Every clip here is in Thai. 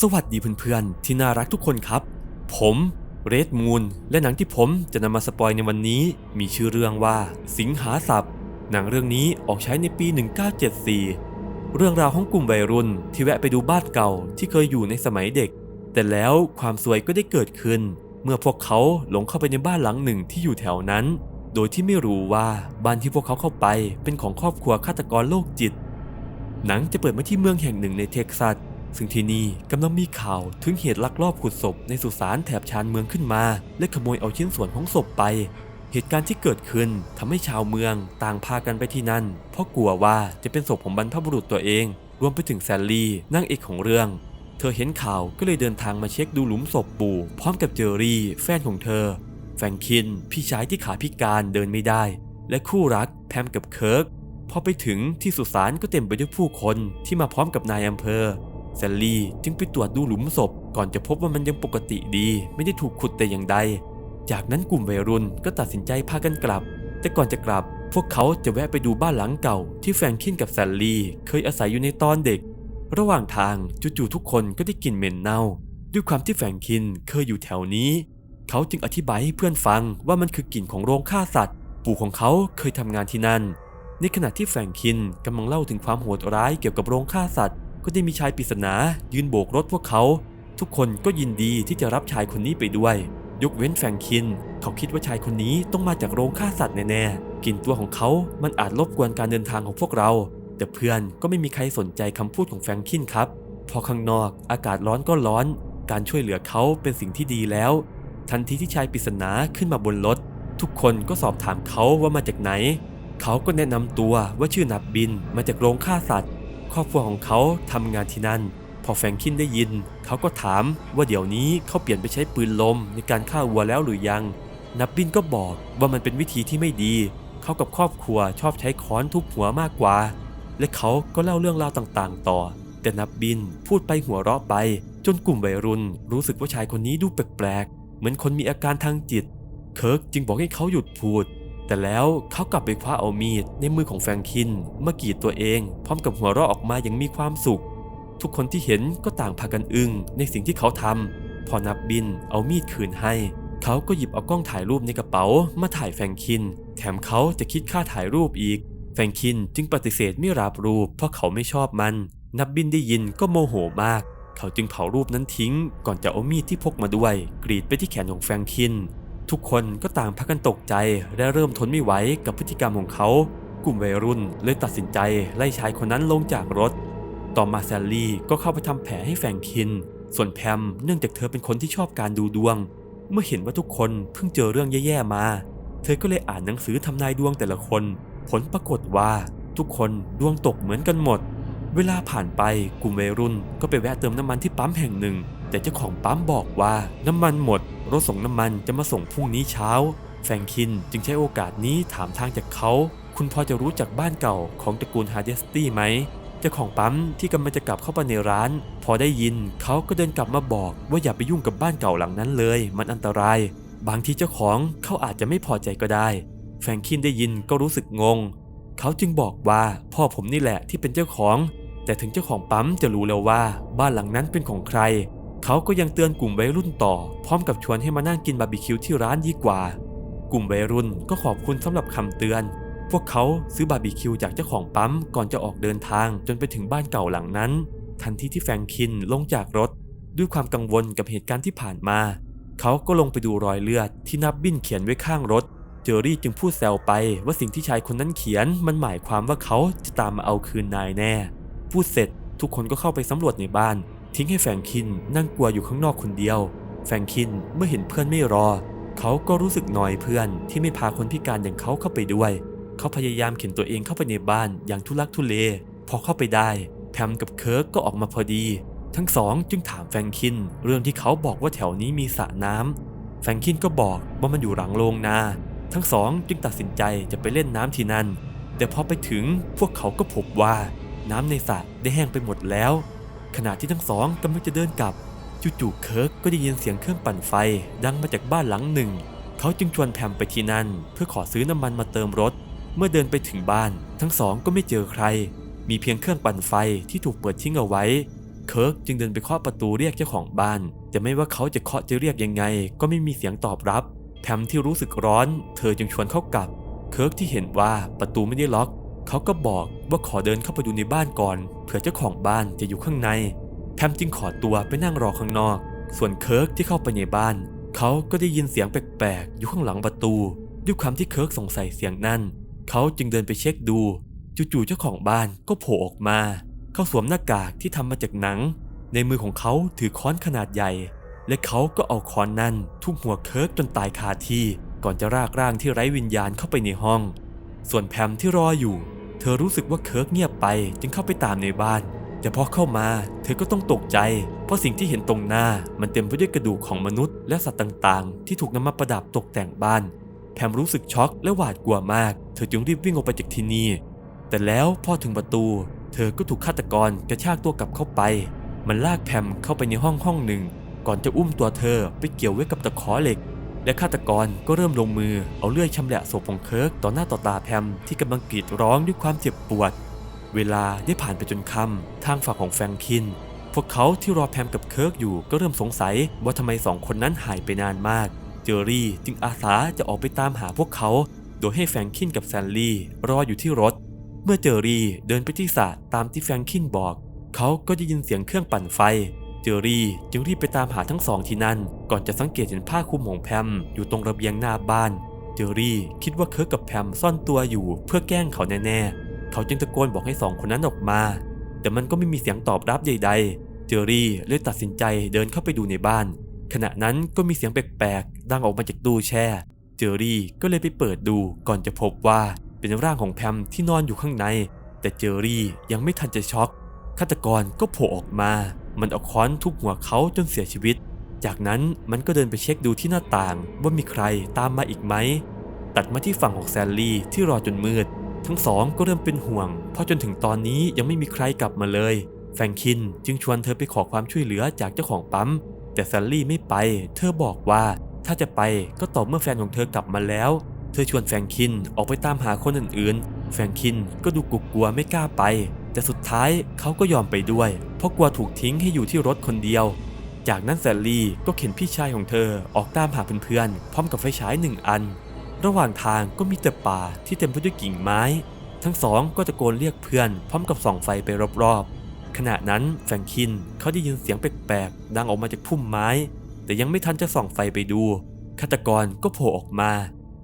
สวัสดีเพื่อนๆ ที่น่ารักทุกคนครับ ผมเรดมูนและหนังที่ผมจะนำมาสปอยในวันนี้ มีชื่อเรื่องว่า สิงหาศัพท์หนังเรื่องนี้ออกใช้ในปี 1974 เรื่องราวของกลุ่มวัยรุ่นที่แวะไปดูบ้านเก่าที่เคยอยู่ในสมัยเด็ก แต่แล้วความสวยก็ได้เกิดขึ้น เมื่อพวกเขาหลงเข้าไปในบ้านหลังหนึ่งที่อยู่แถวนั้น โดยที่ไม่รู้ว่าบ้านที่พวกเขาเข้าไปเป็นของครอบครัวฆาตกรโรคจิต หนังจะเปิดมาที่เมืองแห่งหนึ่งในเท็กซัส ซึ่งที่นี่กำลังมีข่าวถึงเหตุลักลอบขุดศพในสุสานแถบชานเมืองขึ้นมา และขโมยเอาชิ้นส่วนของศพไป เหตุการณ์ที่เกิดขึ้นทำให้ชาวเมืองต่างพากันไปที่นั่น เพราะกลัวว่าจะเป็นศพของบรรพบุรุษตัวเอง รวมไปถึงแซลลี่นางเอกของเรื่อง เธอเห็นข่าวก็เลยเดินทางมาเช็คดูหลุมศพปู่ พร้อมกับเจอรี่แฟนของเธอ แฟรงคิน พี่ชายที่ขาพิการเดินไม่ได้ และคู่รักแพมกับเคิร์กพอไปถึงที่สุสานก็เต็มไปด้วยผู้คนที่มาพร้อมกับนายอำเภอ แซลลี่จึงไปตรวจดูหลุมศพ ก่อนจะพบว่ามันยังปกติดี ไม่ได้ถูกขุดแต่อย่างใด จากนั้นกลุ่มวัยรุ่นก็ตัดสินใจพากันกลับ แต่ก่อนจะกลับ พวกเขาจะแวะไปดูบ้านหลังเก่า ที่แฟรงคินกับแซลลี่เคยอาศัยอยู่ในตอนเด็ก ระหว่างทางจู่ๆทุกคนก็ได้กลิ่นเหม็นเน่า ด้วยความที่แฟรงคินเคยอยู่แถวนี้ เขาจึงอธิบายให้เพื่อนฟังว่ามันคือกลิ่นของโรงฆ่าสัตว์ ปู่ของเขาเคยทำงานที่นั่นในขณะที่แฟรงคินกำลังเล่าถึงความโหดร้ายเกี่ยวกับโรงฆ่าสัตว์ ก็ได้มีชายปริศนายืนโบกรถพวกเขา ทุกคนก็ยินดีที่จะรับชายคนนี้ไปด้วย ยกเว้นแฟรงคิน เขาคิดว่าชายคนนี้ต้องมาจากโรงฆ่าสัตว์แน่ๆกลิ่นตัวของเขามันอาจรบกวนการเดินทางของพวกเรา แต่เพื่อนก็ไม่มีใครสนใจคำพูดของแฟรงคินครับ พอข้างนอกอากาศร้อนก็ร้อน การช่วยเหลือเขาเป็นสิ่งที่ดีแล้ว ทันทีที่ชายปริศนาขึ้นมาบนรถทุกคนก็สอบถามเขาว่ามาจากไหน เขาก็แนะนำตัวว่าชื่อนับบินมาจากโรงฆ่าสัตว์ ครอบครัวของเขาทำงานที่นั่น พอแฟรงคินได้ยิน เขาก็ถามว่าเดี๋ยวนี้เขาเปลี่ยนไปใช้ปืนลมในการฆ่าวัวแล้วหรือยัง นับบินก็บอกว่ามันเป็นวิธีที่ไม่ดี เขากับครอบครัวชอบใช้ค้อนทุบหัวมากกว่า และเขาก็เล่าเรื่องราวต่างๆ ต่อ แต่นับบินพูดไปหัวเราะไป จนกลุ่มวัยรุ่น รู้สึกว่าชายคนนี้ดูแปลกๆ เหมือนคนมีอาการทางจิต เคิร์กจึงบอกให้เขาหยุดพูด แต่แล้วเขากลับไปคว้าเอามีดในมือของแฟรงคินมากีดตัวเอง พร้อมกับหัวเราะออกมาอย่างมีความสุข ทุกคนที่เห็นก็ต่างพากันอึ้งในสิ่งที่เขาทำพอนับบินเอามีดคืนให้ เขาก็หยิบเอากล้องถ่ายรูปในกระเป๋ามาถ่ายแฟรงคิน แถมเขาจะคิดค่าถ่ายรูปอีก แฟรงคินจึงปฏิเสธไม่รับรูป เพราะเขาไม่ชอบมัน นับบินได้ยินก็โมโหมาก เขาจึงเผารูปนั้นทิ้ง ก่อนจะเอามีดที่พกมาด้วย กรีดไปที่แขนของแฟรงคิน ทุกคนก็ต่างพากันตกใจและเริ่มทนไม่ไหวกับพฤติกรรมของเขา กลุ่มวัยรุ่นเลยตัดสินใจไล่ชายคนนั้นลงจากรถ ต่อมาแซลลี่ก็เข้าไปทำแผลให้แฟงคิน ส่วนแพมเนื่องจากเธอเป็นคนที่ชอบการดูดวง เมื่อเห็นว่าทุกคนเพิ่งเจอเรื่องแย่ๆมา เธอก็เลยอ่านหนังสือทำนายดวงแต่ละคน ผลปรากฏว่าทุกคนดวงตกเหมือนกันหมด เวลาผ่านไปกลุ่มวัยรุ่นก็ไปแวะเติมน้ำมันที่ปั๊มแห่งหนึ่ง แต่เจ้าของปั๊มบอกว่าน้ำมันหมด รถส่งน้ำมันจะมาส่งพรุ่งนี้เช้า แฟรงคินจึงใช้โอกาสนี้ถามทางจากเขา คุณพอจะรู้จักบ้านเก่าของตระกูลฮาร์เดสตี้ไหมเจ้าของปั๊มที่กำลังจะกลับเข้าไปในร้าน พอได้ยินเขาก็เดินกลับมาบอกว่าอย่าไปยุ่งกับบ้านเก่าหลังนั้นเลย มันอันตราย บางทีเจ้าของเขาอาจจะไม่พอใจก็ได้ แฟรงคินได้ยินก็รู้สึกงง เขาจึงบอกว่าพ่อผมนี่แหละที่เป็นเจ้าของ แต่ถึงเจ้าของปั๊มจะรู้แล้วว่าบ้านหลังนั้นเป็นของใคร เขาก็ยังเตือนกลุ่มวัยรุ่นต่อ พร้อมกับชวนให้มานั่งกินบาร์บีคิวที่ร้านดีกว่า กลุ่มวัยรุ่นก็ขอบคุณสำหรับคำเตือน พวกเขาซื้อบาร์บีคิวจากเจ้าของปั๊มก่อนจะออกเดินทางจนไปถึงบ้านเก่าหลังนั้น ทันทีที่แฟรงคินลงจากรถ ด้วยความกังวลกับเหตุการณ์ที่ผ่านมา เขาก็ลงไปดูรอยเลือดที่นับบิ้นเขียนไว้ข้างรถ เจอรี่จึงพูดแซวไปว่าสิ่งที่ชายคนนั้นเขียนมันหมายความว่าเขาจะตามมาเอาคืนนายแน่ พูดเสร็จทุกคนก็เข้าไปสำรวจในบ้าน ทิ้งให้แฟงคินนั่งกลัวอยู่ข้างนอกคนเดียว แฟงคินเมื่อเห็นเพื่อนไม่รอ เขาก็รู้สึกหนอยเพื่อนที่ไม่พาคนพิการอย่างเขาเข้าไปด้วย เขาพยายามเข็นตัวเองเข้าไปในบ้านอย่างทุลักทุเล พอเข้าไปได้ แพมกับเคิร์กก็ออกมาพอดี ทั้งสองจึงถามแฟงคิน เรื่องที่เขาบอกว่าแถวนี้มีสระน้ำแฟงคินก็บอกว่ามันอยู่หลังโรงนา ทั้งสองจึงตัดสินใจจะไปเล่นน้ำที่นั่น แต่พอไปถึงพวกเขาก็พบว่าน้ำในสระได้แห้งไปหมดแล้ว ขณะที่ทั้งสองกำลังจะเดินกลับจู่ๆเคิร์กก็ได้ยินเสียงเครื่องปั่นไฟ ดังมาจากบ้านหลังหนึ่ง เขาจึงชวนแพมไปที่นั่น เพื่อขอซื้อน้ำมันมาเติมรถ เมื่อเดินไปถึงบ้าน ทั้งสองก็ไม่เจอใคร มีเพียงเครื่องปั่นไฟที่ถูกเปิดทิ้งเอาไว้ เคิร์กจึงเดินไปเคาะประตูเรียกเจ้าของบ้าน แต่ไม่ว่าเขาจะเคาะจะเรียกยังไง ก็ไม่มีเสียงตอบรับแพมที่รู้สึกร้อน เธอจึงชวนเขากลับ เคิร์กที่เห็นว่าประตูไม่ได้ล็อก เขาก็บอกว่าขอเดินเข้าไปดูในบ้านก่อนเผื่อเจ้าของบ้านจะอยู่ข้างในแพมจึงขอตัวไปนั่งรอข้างนอก ส่วนเคิร์กที่เข้าไปในบ้าน เขาก็ได้ยินเสียงแปลกๆอยู่ข้างหลังประตูด้วยความที่เคิร์กสงสัยเสียงนั่นเขาจึงเดินไปเช็คดู จู่ๆเจ้าของบ้านก็โผล่ออกมา เขาสวมหน้ากากที่ทำมาจากหนัง ในมือของเขาถือค้อนขนาดใหญ่ และเขาก็เอาค้อนนั่นทุบหัวเคิร์กจนตายคาที่ ก่อนจะรากร่างที่ไร้วิญญาณเข้าไปในห้อง ส่วนแพมที่รออยู่ เธอรู้สึกว่าเคิร์กเงียบไป จึงเข้าไปตามในบ้าน แต่พอเข้ามา เธอก็ต้องตกใจ เพราะสิ่งที่เห็นตรงหน้ามันเต็มไปด้วยกระดูกของมนุษย์และสัตว์ต่างๆ ที่ถูกนำมาประดับตกแต่งบ้าน แพมรู้สึกช็อกและหวาดกลัวมาก เธอจึงรีบวิ่งออกไปจากที่นี่ แต่แล้วพอถึงประตู เธอก็ถูกฆาตกรกระชากตัวกลับเข้าไป มันลากแพมเข้าไปในห้องห้องหนึ่ง ก่อนจะอุ้มตัวเธอไปเกี่ยวไว้กับตะขอเหล็ก และฆาตกรก็เริ่มลงมือเอาเลื่อยชำแหละศพของเคิร์กต่อหน้าต่อตาแพมที่กำลังกรีดร้องด้วยความเจ็บปวด เวลาได้ผ่านไปจนค่ำทางฝั่งของแฟรงคิน พวกเขาที่รอแพมกับเคิร์กอยู่ก็เริ่มสงสัยว่าทำไมสองคนนั้นหายไปนานมาก เจอรี่จึงอาสาจะออกไปตามหาพวกเขา โดยให้แฟรงคินกับแซนลี่รออยู่ที่รถ เมื่อเจอรี่เดินไปที่สระตามที่แฟรงคินบอก เขาก็ได้ยินเสียงเครื่องปั่นไฟ เจอรี่จึงรีบไปตามหาทั้งสองที่นั่น ก่อนจะสังเกตเห็นผ้าคลุมของแพมอยู่ตรงระเบียงหน้าบ้าน เจอรี่คิดว่าเคิร์กกับแพมซ่อนตัวอยู่เพื่อแกล้งเขาแน่ๆ เขาจึงตะโกนบอกให้สองคนนั้นออกมา แต่มันก็ไม่มีเสียงตอบรับใดๆ เจอรี่เลยตัดสินใจเดินเข้าไปดูในบ้าน ขณะนั้นก็มีเสียงแปลกๆ ดังออกมาจากตู้แช่ เจอรี่ก็เลยไปเปิดดูก่อนจะพบว่าเป็นร่างของแพมที่นอนอยู่ข้างใน แต่เจอรี่ยังไม่ทันจะช็อกฆาตกรก็โผล่ออกมา มันเอาค้อนทุบหัวเขาจนเสียชีวิต จากนั้นมันก็เดินไปเช็คดูที่หน้าต่างว่ามีใครตามมาอีกไหม ตัดมาที่ฝั่งของแซนลี่ที่รอจนมืด ทั้งสองก็เริ่มเป็นห่วง เพราะจนถึงตอนนี้ยังไม่มีใครกลับมาเลย แฟรงคินจึงชวนเธอไปขอความช่วยเหลือจากเจ้าของปั๊ม แต่แซนลี่ไม่ไป เธอบอกว่าถ้าจะไปก็ต่อเมื่อแฟนของเธอกลับมาแล้ว เธอชวนแฟรงคินออกไปตามหาคนอื่นๆ แฟรงคินก็ดูกลัวๆไม่กล้าไป แต่สุดท้ายเขาก็ยอมไปด้วย เพราะกลัวถูกทิ้งให้อยู่ที่รถคนเดียว จากนั้นแซลลี่ก็เข็นพี่ชายของเธอออกตามหาเพื่อนๆพร้อมกับไฟฉายหนึ่งอัน ระหว่างทางก็มีแต่ป่าที่เต็มไปด้วยกิ่งไม้ ทั้งสองก็ตะโกนเรียกเพื่อน พร้อมกับส่องไฟไปรอบๆ ขณะนั้นแฟรงคินเขาได้ยินเสียงแปลกๆดังออกมาจากพุ่มไม้ แต่ยังไม่ทันจะส่องไฟไปดูฆาตกรก็โผล่ออกมา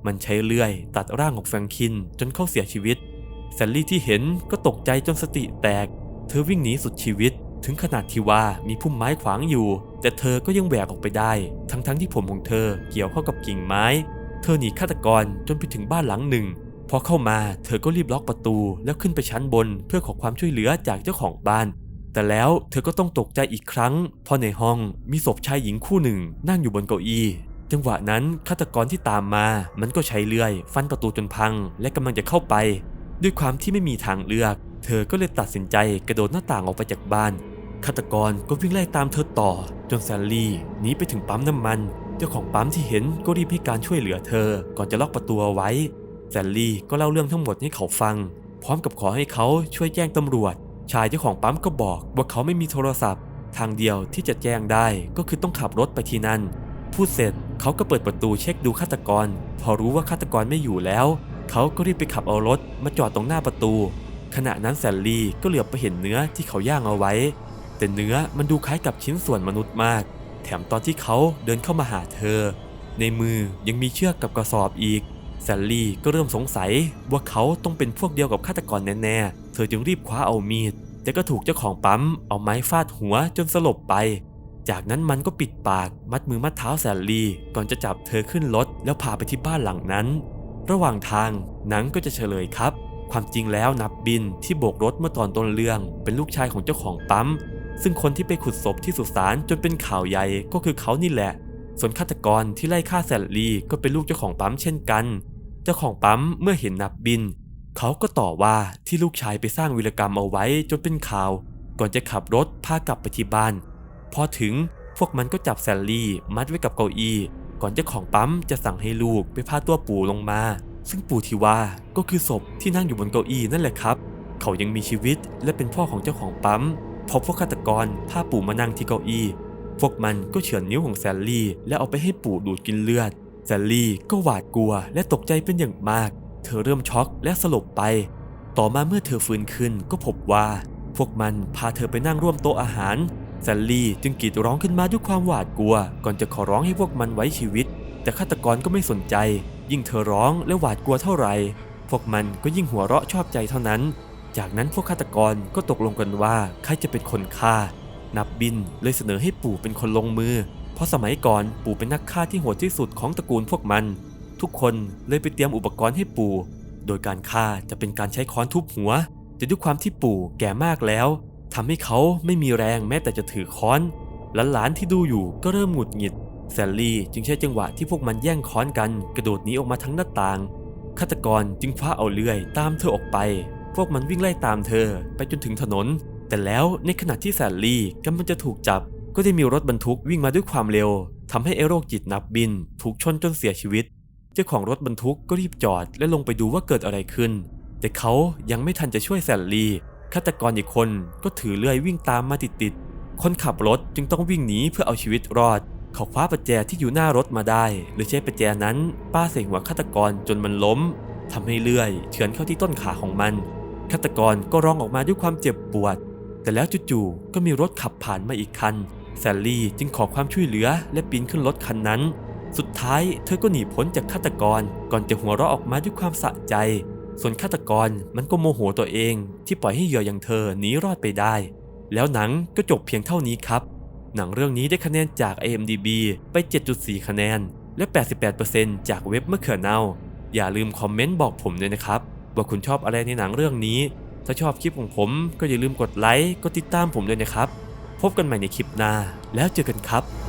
มันใช้เลื่อย ตัดร่างของแฟรงคินจนเขาเสียชีวิต แซลลี่ที่เห็นก็ตกใจจนสติแตก เธอวิ่งหนีสุดชีวิต ถึงขนาดที่ว่ามีพุ่มไม้ขวางอยู่ แต่เธอก็ยังแหวกออกไปได้ ทั้งๆทที่ผมของเธอเกี่ยวเข้ากับกิ่งไม้ เธอหนีฆาตกรจนไปถึงบ้านหลังหนึ่ง พอเข้ามาเธอก็รีบล็อกประตู แล้วขึ้นไปชั้นบนเพื่อขอความช่วยเหลือจากเจ้าของบ้านแต่แล้วเธอก็ต้องตกใจอีกครั้งเพราะในห้องมีศพชายหญิงคู่หนึ่ง นั่งอยู่บนเก้าอี้ จังหวะนั้นฆาตกรที่ตามมา มันก็ใช้เลื่อย ฟันประตูจนพัง และกำลังจะเข้าไป ด้วยความที่ไม่มีทางเลือก เธอก็เลยตัดสินใจกระโดดหน้าต่างออกไปจากบ้านฆาตกรก็วิ่งไล่ตามเธอต่อ จนแซลลี่หนีไปถึงปั๊มน้ำมัน เจ้าของปั๊มที่เห็นก็รีบให้การช่วยเหลือเธอ ก่อนจะล็อกประตูเอาไว้แซลลี่ก็เล่าเรื่องทั้งหมดให้เขาฟัง พร้อมกับขอให้เขาช่วยแจ้งตำรวจ ชายเจ้าของปั๊มก็บอกว่าเขาไม่มีโทรศัพท์ ทางเดียวที่จะแจ้งได้ก็คือต้องขับรถไปที่นั่นพูดเสร็จเขาก็เปิดประตูเช็คดูฆาตกร พอรู้ว่าฆาตกรไม่อยู่แล้ว เขาก็รีบไปขับเอารถมาจอดตรงหน้าประตู ขณะนั้นแซลลี่ก็เหลือบไปเห็นเนื้อที่เขาย่างเอาไว้ แต่เนื้อมันดูคล้ายกับชิ้นส่วนมนุษย์มาก แถมตอนที่เขาเดินเข้ามาหาเธอ ในมือยังมีเชือกกับกระสอบอีกแซลลี่ก็เริ่มสงสัยว่าเขาต้องเป็นพวกเดียวกับฆาตกรแน่ๆ เธอจึงรีบคว้าเอามีด แต่ก็ถูกเจ้าของปั๊มเอาไม้ฟาดหัวจนสลบไป จากนั้นมันก็ปิดปากมัดมือมัดเท้าแซลลี่ก่อนจะจับเธอขึ้นรถแล้วพาไปที่บ้านหลังนั้น ระหว่างทางหนังก็จะเฉลยครับ ความจริงแล้วนับบินที่โบกรถเมื่อตอนต้นเรื่อง เป็นลูกชายของเจ้าของปั๊ม ซึ่งคนที่ไปขุดศพที่สุสานจนเป็นข่าวใหญ่ก็คือเขานี่แหละ ส่วนฆาตกรที่ไล่ฆ่าแซลลี่ก็เป็นลูกเจ้าของปั๊มเช่นกัน เจ้าของปั๊มเมื่อเห็นนับบิน เขาก็ต่อว่าที่ลูกชายไปสร้างวีรกรรมเอาไว้จนเป็นข่าว ก่อนจะขับรถพากลับไปที่บ้าน พอถึงพวกมันก็จับแซลลี่มัดไว้กับเก้าอี้ ก่อนเจ้าของปั๊มจะสั่งให้ลูกไปพาตัวปู่ลงมา ซึ่งปู่ที่ว่าก็คือศพที่นั่งอยู่บนเก้าอี้นั่นแหละครับ เขายังมีชีวิตและเป็นพ่อของเจ้าของปั๊มพอพวกฆาตกรพาปู่มานั่งที่เก้าอี้ พวกมันก็เฉือนนิ้วของแซลลี่ แล้วเอาไปให้ปู่ดูดกินเลือด แซลลี่ก็หวาดกลัวและตกใจเป็นอย่างมาก เธอเริ่มช็อกและสลบไป ต่อมาเมื่อเธอฟื้นขึ้นก็พบว่า พวกมันพาเธอไปนั่งร่วมโต๊ะอาหาร แซลลี่จึงกรีดร้องขึ้นมาด้วยความหวาดกลัว ก่อนจะขอร้องให้พวกมันไว้ชีวิต แต่ฆาตกรก็ไม่สนใจ ยิ่งเธอร้องและหวาดกลัวเท่าไหร่ พวกมันก็ยิ่งหัวเราะชอบใจเท่านั้น จากนั้นพวกฆาตกรก็ตกลงกันว่าใครจะเป็นคนฆ่า นับบินเลยเสนอให้ปู่เป็นคนลงมือ เพราะสมัยก่อนปู่เป็นนักฆ่าที่โหดที่สุดของตระกูลพวกมัน ทุกคนเลยไปเตรียมอุปกรณ์ให้ปู่ โดยการฆ่าจะเป็นการใช้ค้อนทุบหัว แต่ด้วยความที่ปู่แก่มากแล้ว ทำให้เขาไม่มีแรงแม้แต่จะถือค้อนหลานๆที่ดูอยู่ก็เริ่มหงุดหงิดแซลลี่จึงใช้จังหวะที่พวกมันแย่งค้อนกัน กระโดดหนีออกมาทั้งหน้าต่างฆาตกรจึงคว้าเอาเลื่อยตามเธอออกไป พวกมันวิ่งไล่ตามเธอไปจนถึงถนน แต่แล้วในขณะที่แซลลี่กำลังจะถูกจับ ก็ได้มีรถบรรทุกวิ่งมาด้วยความเร็วทำให้ไอโรคจิตนับบิน ถูกชนจนเสียชีวิต เจ้าของรถบรรทุกก็รีบจอดและลงไปดูว่าเกิดอะไรขึ้น แต่เขายังไม่ทันจะช่วยแซลลี่ ฆาตกรอีกคนก็ถือเลื่อยวิ่งตามมาติดๆ คนขับรถจึงต้องวิ่งหนีเพื่อเอาชีวิตรอด เขาคว้าประแจที่อยู่หน้ารถมาได้หรือใช้ประแจนั้นป้าใส่หัวฆาตกรจนมันล้มทำให้เลื่อยเฉือนเข้าที่ต้นขาของมัน ฆาตกรก็ร้องออกมาด้วยความเจ็บปวด แต่แล้วจู่ๆก็มีรถขับผ่านมาอีกคัน แซลลี่จึงขอความช่วยเหลือและปีนขึ้นรถคันนั้น สุดท้ายเธอก็หนีพ้นจากฆาตกรก่อนจะหัวเราะออกมาด้วยความสะใจ ส่วนฆาตกรมันก็โมโหตัวเองที่ปล่อยให้เหยื่ออย่างเธอหนีรอดไปได้ แล้วหนังก็จบเพียงเท่านี้ครับ หนังเรื่องนี้ได้คะแนนจาก IMDb ไป 7.4 คะแนน และ 88%จากเว็บมะเขือเน่าอย่าลืมคอมเมนต์บอกผมด้วยนะครับ ว่าคุณชอบอะไรในหนังเรื่องนี้ ถ้าชอบคลิปของผมก็อย่าลืมกดไลค์กดติดตามผมด้วยนะครับ พบกันใหม่ในคลิปหน้าแล้วเจอกันครับ